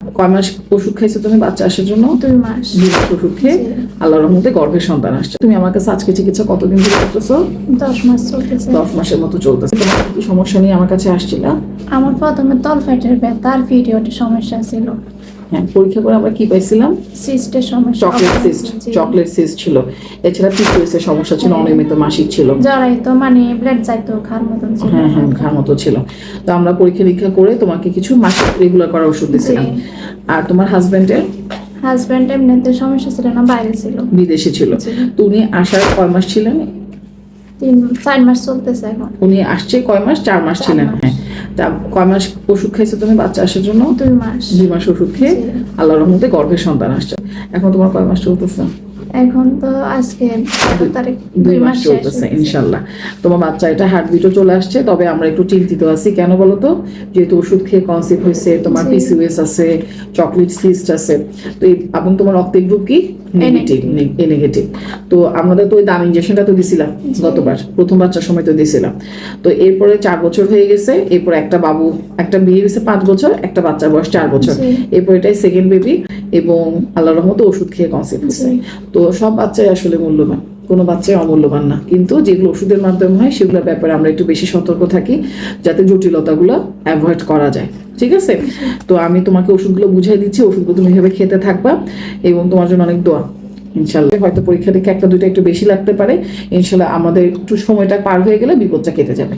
কয় মাস ওষুধ খাইছো তুমি বাচ্চা আসার জন্য? দুই মাস। দুই মাস ওষুধ খেয়ে আল্লাহর রহমতে গর্ভের সন্তান আসছে। তুমি আমার কাছে আজকে চিকিৎসা কতদিন ধরে করতেছো? দশ মাস চলতেছে। দশ মাসের মতো চলতেছে। তোমার কি সমস্যা নিয়ে আমার কাছে আসছিলা? আমার প্রথমে তলফেটের ব্যথা আর পিরিয়ডের সমস্যা ছিল। হ্যাঁ পরীক্ষা করে আমরা কি পাইছিলাম? সিস্টের সমস্যা। চকলেট সিস্ট চকলেট সিস্ট ছিল। এছাড়া পিসিওএস এর সমস্যা ছিল হ্যাঁ। অনিয়মিত মাসিক ছিল। জড়াই তো মানে ব্লাড যাইতো খার মতন ছিল। হ্যাঁ হ্যাঁ ঘার মতো ছিল। তো আমরা পরীক্ষা নিরীক্ষা করে তোমাকে কিছু মাসিক রেগুলার করার ওষুধ দিয়েছিলাম আর তোমার হাজবেন্ডের হাজব্যান্ড এমনিতে সমস্যা ছিল না বাইরে ছিল। বিদেশে ছিল। জি। তো উনি আসার কয় মাস ছিলেন? তিন চার মাস চলতেছে এখন। উনি আসছে কয় মাস? চার মাস ছিলেন হ্যাঁ। তা কয় মাস ওষুধ খাইছো তুমি বাচ্চা আসার জন্য? দুই মাস। দুই মাস ওষুধ খেয়ে। আল্লাহর রহমতে গর্ভের সন্তান আসছে। এখন তোমার কয় মাস চলতেছে? এখন তো আজকে তারিখ দুই মাস চলতেছে ইনশাল্লাহ তোমার বাচ্চা এটা হার্টবিটও চলে আসছে তবে আমরা একটু চিন্তিত আছি। কেন বলো তো? যেহেতু ওষুধ খেয়ে কনসেপ্ট হয়েছে তোমার জি। পিসিওএস আছে চকলেট সিস্ট আছে। তো এই এবং তোমার রক্তের গ্রুপ কি? নেগেটিভ এ নেগেটিভ তো আমাদের তো ওই দাম ইঞ্জেকশনটা তো দিছিলাম গতবার প্রথম বাচ্চার সময় তো দিছিলাম। তো এরপরে চার বছর হয়ে গেছে এরপর একটা বাবু একটা বিয়ে হয়েছে পাঁচ বছর একটা বাচ্চার বয়স চার বছর। এরপর এটাই সেকেন্ড বেবি এবং আল্লাহ রহমত ওষুধ খেয়ে কনসেপ্ট হয়েছে। তো সব বাচ্চাই আসলে মূল্যবান। কোনো বাচ্চাই অমূল্যবান না। কিন্তু যেগুলো ওষুধের মাধ্যমে হয়, সেগুলোর ব্যাপারে আমরা একটু বেশি সতর্ক থাকি, যাতে জটিলতাগুলো অ্যাভয়েড করা যায়। ঠিক আছে? তো আমি তোমাকে ওষুধগুলো বুঝাই দিচ্ছি, ওষুধগুলো তুমি এভাবে খেতে থাকবা এবং তোমার জন্য অনেক দোয়া। ইনশাল্লাহ হয়তো পরীক্ষা থেকে একটা দুইটা একটু বেশি লাগতে পারে। ইনশাল্লাহ আমাদের একটু সময়টা পার হয়ে গেলে বিপদটা কেটে যাবে।